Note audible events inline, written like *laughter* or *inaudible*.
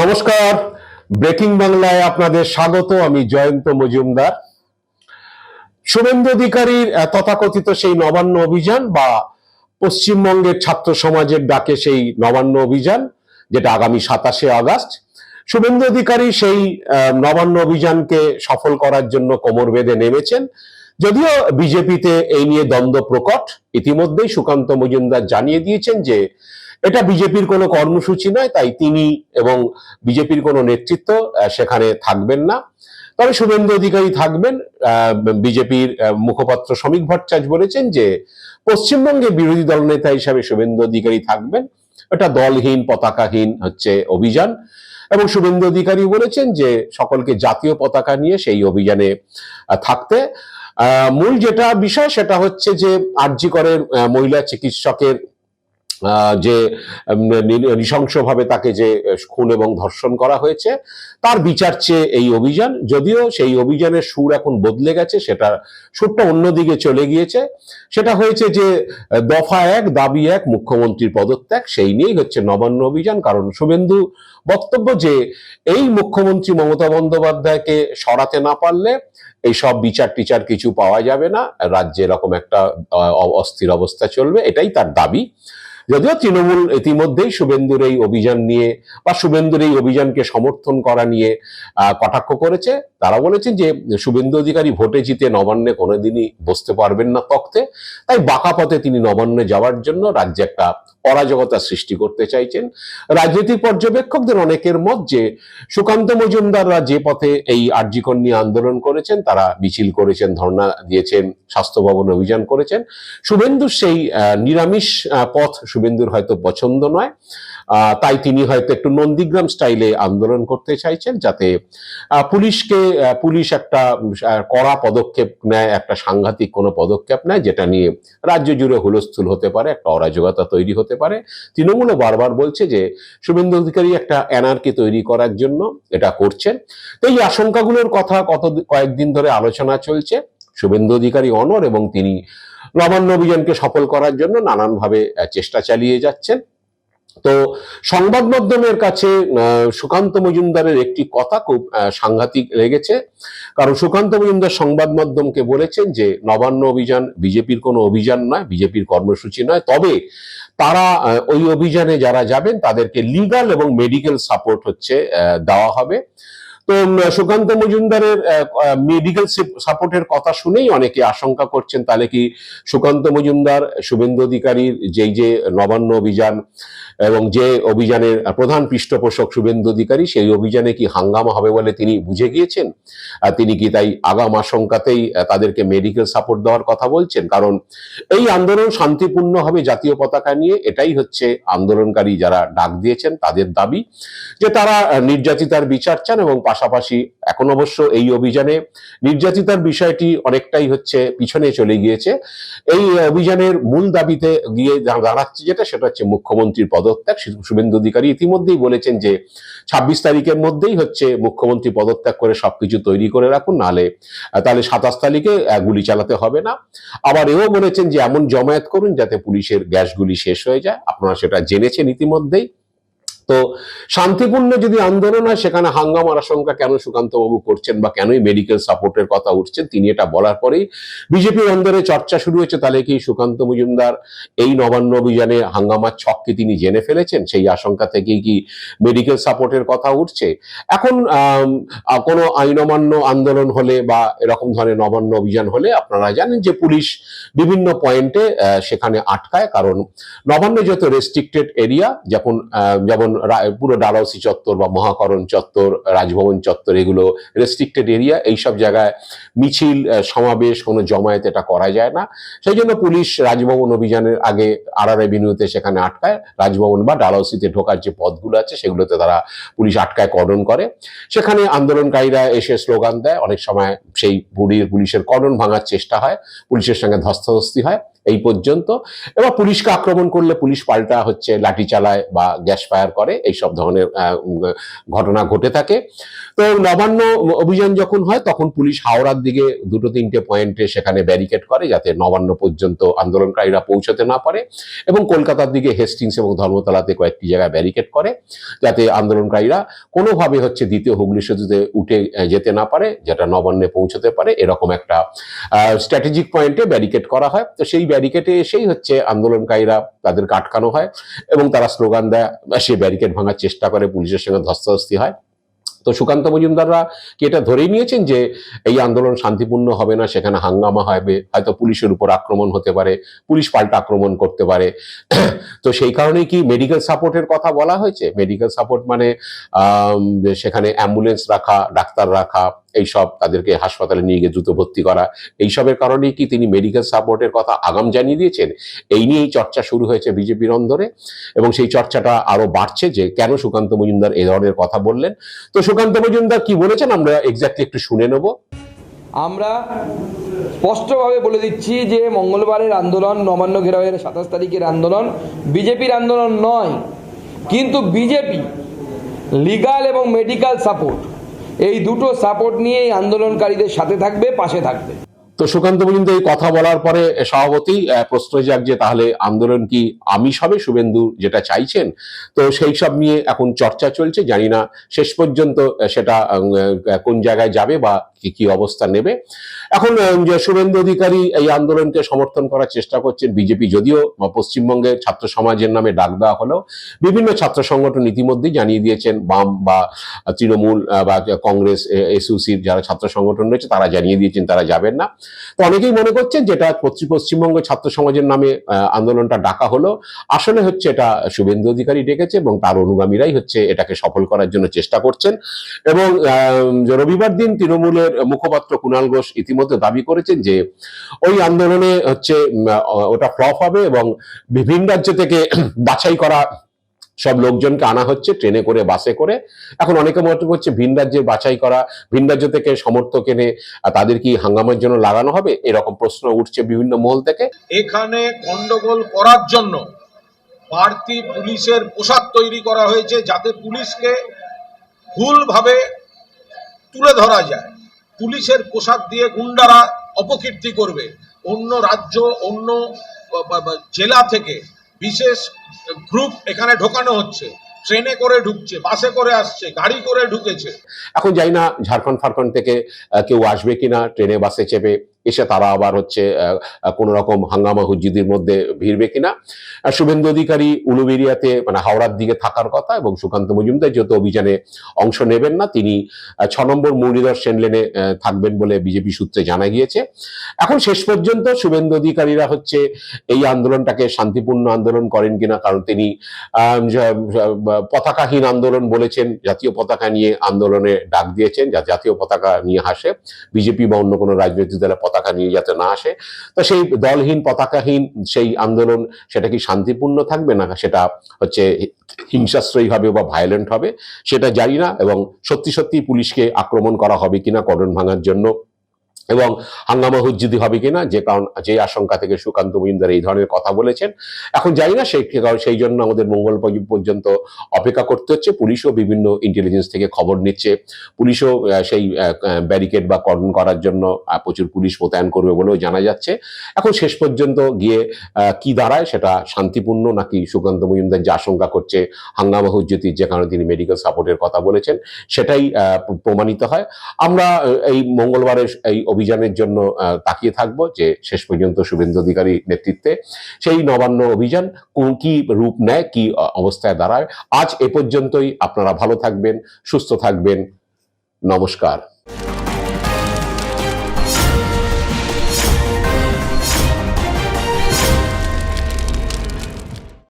নমস্কার। ব্রেকিং বাংলায় আপনাদের স্বাগত, আমি জয়ন্ত মজুমদার। শুভেন্দু অধিকারীর তথাকথিত সেই নবান্ন অভিযান বা পশ্চিমবঙ্গের ছাত্র সমাজের ডাকে সেই নবান্ন অভিযান, যেটা আগামী সাতাশে আগস্ট। শুভেন্দু অধিকারী সেই নবান্ন অভিযানকে সফল করার জন্য কোমর বেঁধে নেমেছেন। যদিও বিজেপিতে এই নিয়ে দ্বন্দ্ব প্রকট, ইতিমধ্যেই সুকান্ত মজুমদার জানিয়ে দিয়েছেন যে এটা বিজেপির কোনো কর্মসূচি নয়, তাই তিনি এবং বিজেপির কোনো নেতৃত্ব সেখানে থাকবেন না। তবে শুভেন্দু অধিকারী থাকবেন বিজেপির মুখপাত্র শ্রমিক ভট্টাচার্য বলেছেন যে পশ্চিমবঙ্গে বিরোধী দলনেতা হিসাবে শুভেন্দু অধিকারী থাকবেন। এটা দলহীন, পতাকাহীন হচ্ছে অভিযান। এবং শুভেন্দু অধিকারী বলেছেন যে সকলকে জাতীয় পতাকা নিয়ে সেই অভিযানে থাকতে। মূল যেটা বিষয় সেটা হচ্ছে যে আরজি করের মহিলা চিকিৎসকের যে নৃশংসভাবে তাকে যে খুন এবং ধর্ষণ করা হয়েছে, তার বিচার চেয়ে এই অভিযান, যদিও সেই অভিযানের সুর এখন বদলে গেছে, সেটা সুরটা অন্যদিকে চলে গিয়েছে। সেটা হয়েছে যে, দফা এক, দাবি এক, মুখ্যমন্ত্রীর পদত্যাগ, সেই নিয়েই হচ্ছে নবান্ন অভিযান। কারণ শুভেন্দু বক্তব্য যে, এই মুখ্যমন্ত্রী মমতা বন্দ্যোপাধ্যায়কে সরাতে না পারলে এই সব বিচার টিচার কিছু পাওয়া যাবে না। রাজ্যে এরকম একটা অস্থির অবস্থা চলবে, এটাই তার দাবি। যদিও তৃণমূল ইতিমধ্যেই শুভেন্দুর এই অভিযান নিয়ে বা শুভেন্দুর এই অভিযানকে সমর্থন করা নিয়ে কটাক্ষ করেছে, তারা বলেছেন যে শুভেন্দু অধিকারী ভোটে জিতে নবান্নে কোনোদিনই বসতে পারবেন না তখতে তাই বাঁকা পথে তিনি নবান্নে যাওয়ার জন্য রাজ্যে একটা অরাজকতা সৃষ্টি করতে চাইছেন। রাজনৈতিক পর্যবেক্ষকদের অনেকের মত যে সুকান্ত মজুমদাররা যে পথে এই আর্জিকর নিয়ে আন্দোলন করেছেন, তারা মিছিল করেছেন, ধর্ণা দিয়েছেন, স্বাস্থ্য ভবন অভিযান করেছেন। শুভেন্দুর সেই নিরামিষ পথ শুভেন্দুর হয়তো পছন্দ নয়। তাই তিনি হয়তো একটু নন্দীগ্রাম স্টাইলে আন্দোলন করতে চাইছেন যাতে পুলিশকে পুলিশ একটা কড়া পদক্ষেপ নেয়, একটা সাংঘাতিক কোনো পদক্ষেপ নেয়, যেটা নিয়ে রাজ্য জুড়ে হুলস্থুল হতে পারে, একটা অরাজকতা তৈরি হতে পারে। তৃণমূলও বারবার বলছে যে, শুভেন্দু অধিকারী একটা অ্যানার্কি তৈরি করার জন্য এটা করছেন। তো এই আশঙ্কাগুলোর কথা কত, কয়েকদিন ধরে আলোচনা চলছে। শুভেন্দু অধিকারী অনর এবং তিনি নবান্ন অভিযানকে সফল করার জন্য নানানভাবে চেষ্টা চালিয়ে যাচ্ছেন। তো সংবাদ মাধ্যমের কাছে সুকান্ত মজুমদারের একটি কথা খুব সাংঘাতিক লেগেছে। কারণ সুকান্ত মজুমদার সংবাদ মাধ্যমকে বলেছেন যে, নবান্ন অভিযান বিজেপির কোনো অভিযান নয়, বিজেপির কর্মসূচি নয়। তবে তারা ওই অভিযানে যারা যাবেন, তাদেরকে লিগাল এবং মেডিকেল সাপোর্ট হচ্ছে দেওয়া হবে। তো সুকান্ত মজুমদারের মেডিকেল সাপোর্টের কথা শুনেই অনেকে আশঙ্কা করছেন, তাহলে কি সুকান্ত মজুমদার, শুভেন্দু অধিকারীর যেই যে নবান্ন অভিযান এবং যে অভিযানের প্রধান পৃষ্ঠপোষক শুভেন্দু অধিকারী, সেই অভিযানে কি হাঙ্গামা হবে বলে তিনি বুঝে গিয়েছেন? তিনি কি তাই আগাম আশঙ্কাতেই তাদেরকে মেডিকেল সাপোর্ট দেওয়ার কথা বলছেন? কারণ এই আন্দোলন শান্তিপূর্ণ হবে জাতীয় পতাকা নিয়ে, এটাই হচ্ছে আন্দোলনকারী যারা ডাক দিয়েছেন, তাদের দাবি যে তারা নির্যাতিতার বিচার চান এবং পাশাপাশি এখন অবশ্য এই অভিযানে নির্যাতিতার বিষয়টি অনেকটাই হচ্ছে পিছনে চলে গিয়েছে। এই অভিযানের মূল দাবিতে গিয়ে দাঁড়াচ্ছে যেটা, সেটা হচ্ছে মুখ্যমন্ত্রীর পদত্যাগ শুভেন্দু অধিকারী ইতিমধ্যেই বলেছেন যে ছাব্বিশ তারিখের মধ্যেই হচ্ছে মুখ্যমন্ত্রী পদত্যাগ করে সবকিছু তৈরি করে রাখুন, নাহলে তাহলে সাতাশ তারিখে গুলি চালাতে হবে না। আবার এও বলেছেন যে এমন জমায়েত করুন যাতে পুলিশের গ্যাসগুলি শেষ হয়ে যায়। আপনারা সেটা জেনেছেন ইতিমধ্যেই। তো শান্তিপূর্ণ যদি আন্দোলন হয়, সেখানে হাঙ্গামার আশঙ্কা কেন সুকান্ত বাবু করছেন বা কেনই মেডিকেল সাপোর্টের কথা উঠছেন তিনি এটা বলার পরেই বিজেপির অন্দরে চর্চা শুরু হয়েছে, তাহলে কি সুকান্ত মজুমদার এই নবান্ন অভিযানে হাঙ্গামার ছককে তিনি জেনে ফেলেছেন? সেই আশঙ্কা থেকেই কি মেডিকেল সাপোর্টের কথা উঠছে? এখন কোনো আইন অমান্য আন্দোলন হলে বা এরকম ধরনের নবান্ন অভিযান হলে আপনারা জানেন যে পুলিশ বিভিন্ন পয়েন্টে সেখানে আটকায়। কারণ নবান্ন যত রেস্ট্রিক্টেড এরিয়া যখন যেমন পুরো ডালাউসি চত্বর বা মহাকরণ চত্বর, রাজভবন চত্বর, এগুলো রেস্ট্রিক্টেড এরিয়া এইসব জায়গায় মিছিল সমাবেশ, কোনো জমায়েত এটা করা যায় না। সেই জন্য পুলিশ রাজভবন অভিযানের আগে আড়ার এভিনিউতে সেখানে আটকায়। রাজভবন বা ডালাউসিতে ঢোকার যে পথগুলো আছে, সেগুলোতে তারা পুলিশ আটকায়, কর্ডন করে। সেখানে আন্দোলনকারীরা এসে স্লোগান দেয়। অনেক সময় সেই পুলিশের কর্ডন ভাঙার চেষ্টা হয়। পুলিশের সঙ্গে ধস্তাধস্তি হয়। এই পর্যন্ত। এবার পুলিশকে আক্রমণ করলে পুলিশ পাল্টা হচ্ছে লাঠি চালায় বা গ্যাস ফায়ার করে এই সব ধরনের ঘটনা ঘটে থাকে। তো নবান্ন অভিযান যখন হয়, তখন পুলিশ হাওড়ার দিকে দুটো তিনটে পয়েন্টে সেখানে ব্যারিকেড করে যাতে নবান্ন পর্যন্ত আন্দোলনকারীরা পৌঁছতে না পারে এবং কলকাতার দিকে হেস্টিংস এবং ধর্মতলাতে কয়েকটি জায়গায় ব্যারিকেড করে যাতে আন্দোলনকারীরা কোনোভাবে হচ্ছে দ্বিতীয় হুগলি সেতুতে উঠে যেতে না পারে, যেটা নবান্নে পৌঁছতে পারে, এরকম একটা স্ট্র্যাটেজিক পয়েন্টে ব্যারিকেড করা হয়। তো সেই ব্যারিকেডে এসেই হচ্ছে আন্দোলনকারীরা তাদেরকে আটকানো হয় এবং তারা স্লোগান দেয় সে ব্যারিকেড ভাঙার চেষ্টা করে, পুলিশের সঙ্গে ধস্তাধস্তি হয়। তো সুকান্ত মজুমদাররা কি এটা ধরেই নিয়েছেন যে এই আন্দোলন শান্তিপূর্ণ হবে না, সেখানে হাঙ্গামা হবে? হয়তো পুলিশের উপর আক্রমণ হতে পারে, পুলিশ পাল্টা আক্রমণ করতে পারে। *clears throat* তো সেই কারণেই কি মেডিকেল সাপোর্টের কথা বলা হয়েছে? মেডিকেল সাপোর্ট মানে সেখানে অ্যাম্বুলেন্স রাখা, ডাক্তার রাখা এইসব তাদেরকে হাসপাতালে নিয়ে গিয়ে দ্রুত ভর্তি করা। এইসবের কারণেই কি তিনি মেডিকেল সাপোর্টের কথা আগাম জানিয়ে দিয়েছেন? এই নিয়েই চর্চা শুরু হয়েছে বিজেপির অন্দরে এবং সেই চর্চাটা আরও বাড়ছে যে কেন সুকান্ত মজুমদার এ ধরনের কথা বললেন। তো সুকান্ত মজুমদার কি বলেছেন আমরা এক্স্যাক্টলি একটু শুনে নেব। আমরা স্পষ্টভাবে বলে দিচ্ছি যে মঙ্গলবারের আন্দোলন, নবান্ন ঘেরাওয়ের সাতাশ তারিখের আন্দোলন বিজেপির আন্দোলন নয়, কিন্তু বিজেপি লিগাল এবং মেডিকেল সাপোর্ট এই দুটো সাপোর্ট নিয়ে আন্দোলনকারীদের সাথে থাকবে, পাশে থাকবে। তো সুকান্ত বলিন্দ, এই কথা বলার পরে সভাপতি প্রশ্ন যাক যে তাহলে আন্দোলন কি আমিষ হবে, শুভেন্দু যেটা চাইছেন? তো সেই সব নিয়ে এখন চর্চা চলছে, জানি না শেষ পর্যন্ত সেটা কোন জায়গায় যাবে বা কি কি অবস্থা নেবে? এখন যে শুভেন্দু অধিকারী এই আন্দোলনকে সমর্থন করার চেষ্টা করছেন বিজেপি, যদিও বা পশ্চিমবঙ্গের ছাত্র সমাজের নামে ডাক দেওয়া হলেও বিভিন্ন ছাত্র সংগঠন ইতিমধ্যেই জানিয়ে দিয়েছেন, বাম বা তৃণমূল বা কংগ্রেস এসইউসির যারা ছাত্র সংগঠন রয়েছে তারা জানিয়ে দিয়েছেন তারা যাবেন না। তো অনেকেই মনে করছেন যেটা পশ্চিম- পশ্চিমবঙ্গ ছাত্র সমাজের নামে আন্দোলনটা ডাকা হলো। আসলে হচ্ছে এটা শুভেন্দু অধিকারী ডেকেছে এবং তার অনুগামীরাই হচ্ছে এটাকে সফল করার জন্য চেষ্টা করছেন। এবং রবিবার দিন তৃণমূলের মুখপাত্র কুণাল ঘোষ ইতিমধ্যে দাবি করেছেন যে ওই আন্দোলনে হচ্ছে ওটা ফ্লপ হবে এবং বিভিন্ন রাজ্য থেকে *clears throat* বাছাই করা সব লোকজনকে আনা হচ্ছে, ট্রেনে করে, বাসে করে। এখন অনেকে মনে করছে ভিন রাজ্যে বাছাই করা, ভিন রাজ্য থেকে সমর্থক এনে তাদের কি হাঙ্গামার জন্য লাগানো হবে? এরকম প্রশ্ন উঠছে বিভিন্ন মহল থেকে। এখানে গন্ডগোল করার জন্য বাড়তি পুলিশের পোশাক তৈরি করা হয়েছে যাতে পুলিশকে ভুলভাবে তুলে ধরা যায়। পুলিশের পোশাক দিয়ে গুন্ডারা অপকীর্তি করবে। অন্য রাজ্য, অন্য জেলা থেকে বিশেষ গ্রুপ এখানে ঢোকানো হচ্ছে। ট্রেনে করে ঢুকছে, বাসে করে আসছে, গাড়ি করে ঢুকেছে। এখন যাই না ঝাড়খণ্ড ফারখণ্ড থেকে কেউ আসবে কিনা, ট্রেনে, বাসে চেপে এসে তারা আবার হচ্ছে কোন রকম হাঙ্গামা হুজ্জিদের মধ্যে ভিড়বে কিনা? শুভেন্দু অধিকারী উলুবেরিয়াতে মানে হাওড়ার দিকে থাকার কথা এবং সুকান্ত মজুমদার যেহেতু অভিযানে অংশ নেবেন না তিনি ছ নম্বর মুরলীধর সেন লেনে আহ, থাকবেন বলে বিজেপি সূত্রে জানা গিয়েছে। এখন শেষ পর্যন্ত শুভেন্দু অধিকারীরা হচ্ছে এই আন্দোলনটাকে শান্তিপূর্ণ আন্দোলন করেন কিনা কারণ তিনি পতাকাহীন আন্দোলন বলেছেন জাতীয় পতাকা নিয়ে আন্দোলনে ডাক দিয়েছেন যা জাতীয় পতাকা নিয়ে হাসে। বিজেপি বা অন্য কোনো রাজনৈতিক দলের পতাকা নিয়ে যাতে না আসে। তো সেই দলহীন, পতাকাহীন সেই আন্দোলন, সেটা কি শান্তিপূর্ণ থাকবে না? সেটা হচ্ছে হিংসাশ্রয়ী হবে বা ভায়োলেন্ট হবে, সেটা জানি না এবং সত্যি সত্যি পুলিশকে আক্রমণ করা হবে কিনা কর্ডন ভাঙার জন্য এবং হাঙ্গামা হুজ্জিদি হবে কিনা, যে কারণ, যে আশঙ্কা থেকে সুকান্ত মজুমদার এই ধরনের কথা বলেছেন। এখন জানি না সেই সেই জন্য আমাদের মঙ্গল পর্যন্ত অপেক্ষা করতে হচ্ছে। পুলিশও বিভিন্ন ইন্টেলিজেন্স থেকে খবর নিচ্ছে। পুলিশও সেই ব্যারিকেড বা কর্ডন করার জন্য প্রচুর পুলিশ মোতায়েন করবে বলেও জানা যাচ্ছে। এখন শেষ পর্যন্ত গিয়ে কি দাঁড়ায় সেটা শান্তিপূর্ণ নাকি সুকান্ত মজুমদার যে আশঙ্কা করছে, হাঙ্গামা হুজ্জতির যে কারণে তিনি মেডিকেল সাপোর্টের কথা বলেছেন, সেটাই প্রমাণিত হয়। আমরা এই মঙ্গলবারের এই অভিযানের জন্য তাকিয়ে থাকব যে শেষ পর্যন্ত শুভেন্দু অধিকারী নেতৃত্বে। সেই নবান্ন অভিযান কোন কি রূপ নেয়, কি অবস্থায় দাঁড়ায়, আজ এ পর্যন্তই। আপনারা ভালো থাকবেন, সুস্থ থাকবেন। নমস্কার।